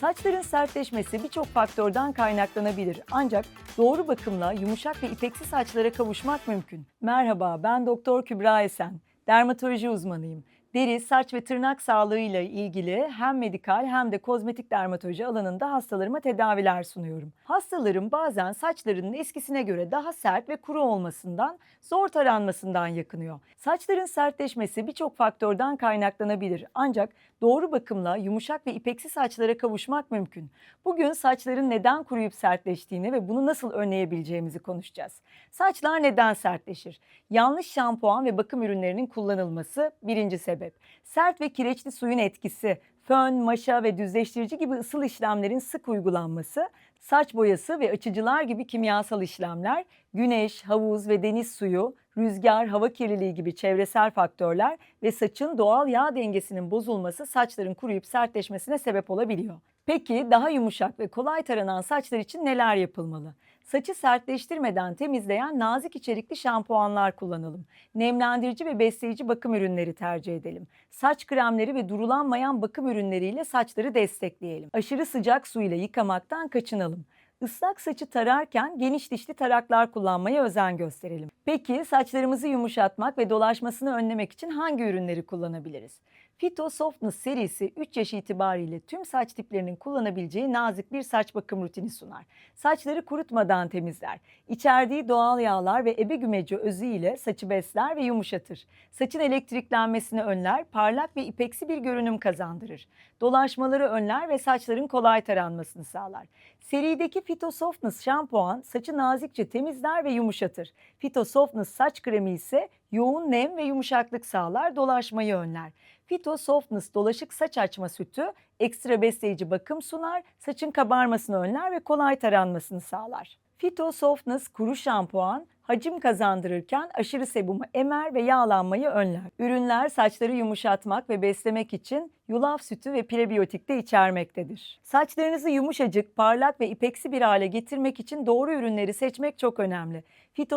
Saçların sertleşmesi birçok faktörden kaynaklanabilir. Ancak doğru bakımla yumuşak ve ipeksi saçlara kavuşmak mümkün. Merhaba, ben Doktor Kübra Esen. Dermatoloji uzmanıyım. Deri, saç ve tırnak sağlığıyla ilgili hem medikal hem de kozmetik dermatoloji alanında hastalarıma tedaviler sunuyorum. Hastalarım bazen saçlarının eskisine göre daha sert ve kuru olmasından, zor taranmasından yakınıyor. Saçların sertleşmesi birçok faktörden kaynaklanabilir. Ancak doğru bakımla yumuşak ve ipeksi saçlara kavuşmak mümkün. Bugün saçların neden kuruyup sertleştiğini ve bunu nasıl önleyebileceğimizi konuşacağız. Saçlar neden sertleşir? Yanlış şampuan ve bakım ürünlerinin kullanılması birinci sebep. Sert ve kireçli suyun etkisi, fön, maşa ve düzleştirici gibi ısıl işlemlerin sık uygulanması, saç boyası ve açıcılar gibi kimyasal işlemler, güneş, havuz ve deniz suyu, rüzgar, hava kirliliği gibi çevresel faktörler ve saçın doğal yağ dengesinin bozulması saçların kuruyup sertleşmesine sebep olabiliyor. Peki daha yumuşak ve kolay taranan saçlar için neler yapılmalı? Saçı sertleştirmeden temizleyen nazik içerikli şampuanlar kullanalım. Nemlendirici ve besleyici bakım ürünleri tercih edelim. Saç kremleri ve durulanmayan bakım ürünleriyle saçları destekleyelim. Aşırı sıcak su ile yıkamaktan kaçınalım. Islak saçı tararken geniş dişli taraklar kullanmaya özen gösterelim. Peki saçlarımızı yumuşatmak ve dolaşmasını önlemek için hangi ürünleri kullanabiliriz? Phyto Softness serisi 3 yaş itibariyle tüm saç tiplerinin kullanabileceği nazik bir saç bakım rutini sunar. Saçları kurutmadan temizler. İçerdiği doğal yağlar ve ebe gümeci özü ile saçı besler ve yumuşatır. Saçın elektriklenmesini önler, parlak ve ipeksi bir görünüm kazandırır. Dolaşmaları önler ve saçların kolay taranmasını sağlar. Serideki Phyto Softness şampuan saçı nazikçe temizler ve yumuşatır. Phyto Softness saç kremi ise yoğun nem ve yumuşaklık sağlar, dolaşmayı önler. Phyto Softness dolaşık saç açma sütü ekstra besleyici bakım sunar, saçın kabarmasını önler ve kolay taranmasını sağlar. Phyto Softness kuru şampuan hacim kazandırırken aşırı sebumu emer ve yağlanmayı önler. Ürünler saçları yumuşatmak ve beslemek için yulaf sütü ve prebiyotik de içermektedir. Saçlarınızı yumuşacık, parlak ve ipeksi bir hale getirmek için doğru ürünleri seçmek çok önemli.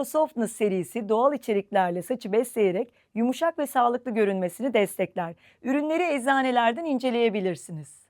Softness serisi doğal içeriklerle saçı besleyerek yumuşak ve sağlıklı görünmesini destekler. Ürünleri eczanelerden inceleyebilirsiniz.